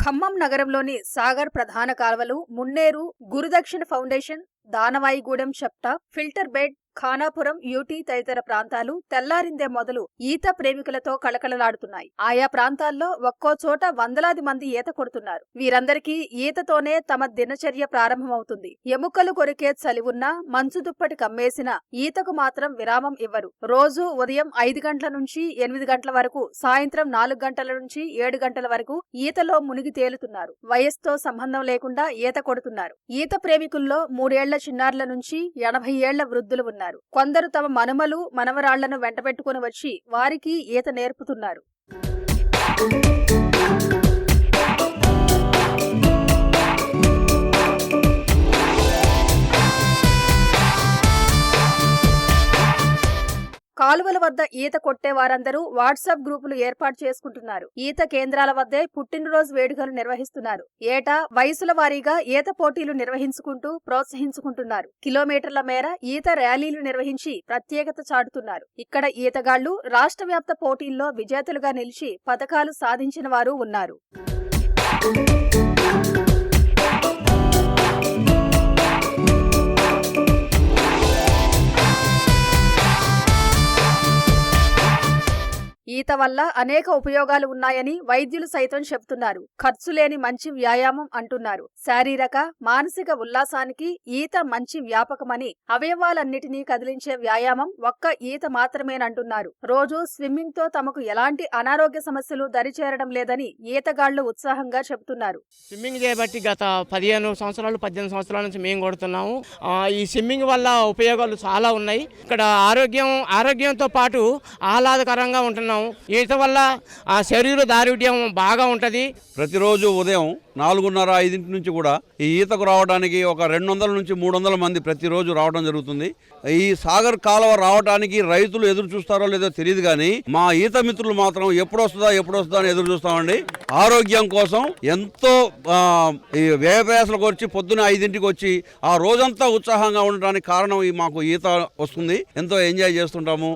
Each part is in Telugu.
ఖమ్మం నగరంలోని సాగర్ ప్రధాన కాల్వలు మున్నేరు గురుదక్షిణ ఫౌండేషన్ దానవాయిగూడెం చెప్ట ఫిల్టర్ బెడ్ ఖానాపురం యూటీ తదితర ప్రాంతాలు తెల్లారిందే మొదలు ఈత ప్రేమికులతో కళకళలాడుతున్నాయి. ఆయా ప్రాంతాల్లో ఒక్కో చోట వందలాది మంది ఈత కొడుతున్నారు. వీరందరికీ ఈతతోనే తమ దినచర్య ప్రారంభమవుతుంది. ఎముకలు కొరికే చలివున్నా మంచు దుప్పటి కమ్మేసిన ఈతకు మాత్రం విరామం ఇవ్వరు. రోజు ఉదయం ఐదు గంటల నుంచి ఎనిమిది గంటల వరకు సాయంత్రం నాలుగు గంటల నుంచి ఏడు గంటల వరకు ఈతలో మునిగి తేలుతున్నారు. వయస్సుతో సంబంధం లేకుండా ఈత కొడుతున్నారు. ఈత ప్రేమికుల్లో మూడేళ్ళ చిన్నారుల నుంచి ఎనభై ఏళ్ళ వృద్ధులు ఉన్నారు. కొందరు తమ మనుమలు మనవరాళ్ళను వెంటబెట్టుకుని వచ్చి వారికి ఈత నేర్పుతున్నారు. కాలువల వద్ద ఈత కొట్టే వారందరూ వాట్సాప్ గ్రూపులు ఏర్పాటు చేసుకుంటున్నారు. ఈత కేంద్రాల వద్దే పుట్టినరోజు వేడుకలు నిర్వహిస్తున్నారు. ఏటా వయసుల వారీగా ఈత పోటీలు నిర్వహించుకుంటూ ప్రోత్సహించుకుంటున్నారు. కిలోమీటర్ల మేర ఈత ర్యాలీలు నిర్వహించి ప్రత్యేకత చాటుతున్నారు. ఇక్కడ ఈతగాళ్ళు రాష్ట్ర వ్యాప్త పోటీల్లో విజేతలుగా నిలిచి పథకాలు సాధించిన వారు ఉన్నారు. ఈత వల్ల అనేక ఉపయోగాలు ఉన్నాయని వైద్యులు సైతం చెబుతున్నారు. ఖర్చు లేని మంచి వ్యాయామం అంటున్నారు. శారీరక మానసిక ఉల్లాసానికి ఈత మంచి వ్యాపకమని అవయవాలన్నిటినీ కదిలించే వ్యాయామం ఒక్క ఈత మాత్రమేనంటున్నారు. రోజు స్విమ్మింగ్తో తమకు ఎలాంటి అనారోగ్య సమస్యలు దరిచేరడం లేదని ఈతగాళ్ళు ఉత్సాహంగా చెబుతున్నారు. స్విమ్మింగ్ చేయబట్టి గత పదిహేను సంవత్సరాలు పద్దెనిమిది సంవత్సరాల నుంచి మేము కొడుతున్నాము. ఈ స్విమ్మింగ్ వల్ల ఉపయోగాలు చాలా ఉన్నాయి. ఇక్కడ ఆరోగ్యం ఆరోగ్యంతో పాటు ఆహ్లాదకరంగా ఉంటున్నాము. ఈత వల్ల ఆ శరీర దారుఢ్యం బాగా ఉంటుంది. ప్రతిరోజు ఉదయం నాలుగున్నర ఐదింటి నుంచి కూడా ఈ ఈతకు రావడానికి ఒక రెండు వందల నుంచి మూడు వందల మంది ప్రతిరోజు రావడం జరుగుతుంది. ఈ సాగర్ కాలువ రావడానికి రైతులు ఎదురు చూస్తారో లేదో తెలియదు కానీ మా ఈత మిత్రులు మాత్రం ఎప్పుడు వస్తుందా ఎప్పుడు వస్తుందా అని ఎదురు చూస్తామండి. ఆరోగ్యం కోసం ఎంతో ఈ వ్యయప్రయాసలకు వచ్చి పొద్దున ఐదింటికి వచ్చి ఆ రోజంతా ఉత్సాహంగా ఉండడానికి కారణం ఈ మాకు ఈత వస్తుంది. ఎంతో ఎంజాయ్ చేస్తుంటాము.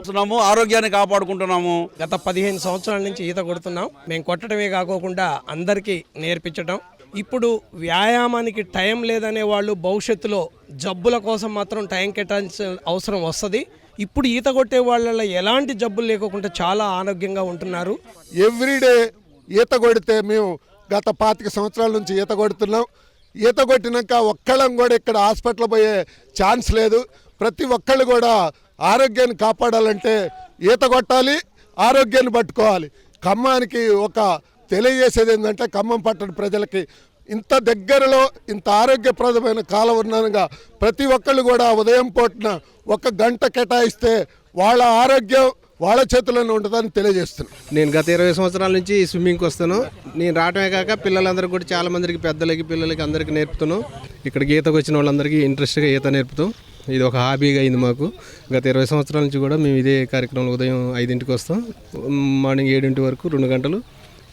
ఆరోగ్యాన్ని కాపాడుకుంటున్నాము. గత పదిహేను సంవత్సరాల నుంచి ఈత కొడుతున్నాం. మేము కొట్టడమే కాకోకుండా అందరికీ నేర్పించడం ఇప్పుడు వ్యాయామానికి టైం లేదనే వాళ్ళు భవిష్యత్తులో జబ్బుల కోసం మాత్రం టైం కేటాయించిన అవసరం వస్తుంది. ఇప్పుడు ఈత కొట్టే వాళ్ళ ఎలాంటి జబ్బులు లేకుండా చాలా ఆరోగ్యంగా ఉంటున్నారు. ఎవ్రీడే ఈత కొడితే మేము గత పాతిక సంవత్సరాల నుంచి ఈత కొడుతున్నాం. ఈత కొట్టినాక ఒక్కళ్ళం కూడా ఇక్కడ హాస్పిటల్ పోయే ఛాన్స్ లేదు. ప్రతి ఒక్కళ్ళు కూడా ఆరోగ్యాన్ని కాపాడాలంటే ఈత కొట్టాలి ఆరోగ్యాన్ని పట్టుకోవాలి. ఖమ్మానికి ఒక తెలియజేసేది ఏంటంటే ఖమ్మం పట్టణ ప్రజలకి ఇంత దగ్గరలో ఇంత ఆరోగ్యప్రదమైన కాలవరణంగా ప్రతి ఒక్కళ్ళు కూడా ఉదయం పూటన ఒక గంట కేటాయిస్తే వాళ్ళ ఆరోగ్యం వాళ్ళ చేతుల్లోనే ఉంటుందని తెలియజేస్తున్నాను. నేను గత ఇరవై సంవత్సరాల నుంచి స్విమ్మింగ్కి వస్తాను నేను రావటమే కాక పిల్లలందరికీ కూడా చాలా మందికి పెద్దలకి పిల్లలకి అందరికీ నేర్పుతాను ఇక్కడికి ఈతకు వచ్చిన వాళ్ళందరికీ ఇంట్రెస్ట్గా ఈత నేర్పుతాం. ఇది ఒక హాబీగా అయింది మాకు. గత ఇరవై సంవత్సరాల నుంచి కూడా మేము ఇదే కార్యక్రమంలో ఉదయం ఐదింటికి వస్తాం. మార్నింగ్ ఏడింటి వరకు రెండు గంటలు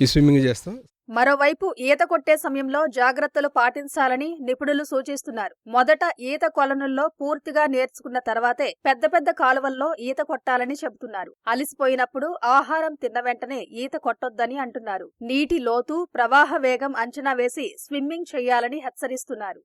ఈ స్విమ్మింగ్ చేస్తాం. మరోవైపు ఈత కొట్టే సమయంలో జాగ్రత్తలు పాటించాలని నిపుణులు సూచిస్తున్నారు. మొదట ఈత కొలనుల్లో పూర్తిగా నేర్చుకున్న తర్వాతే పెద్ద పెద్ద కాలువల్లో ఈత కొట్టాలని చెబుతున్నారు. అలిసిపోయినప్పుడు ఆహారం తిన్న వెంటనే ఈత కొట్టొద్దని అంటున్నారు. నీటి లోతు ప్రవాహ వేగం అంచనా వేసి స్విమ్మింగ్ చేయాలని హెచ్చరిస్తున్నారు.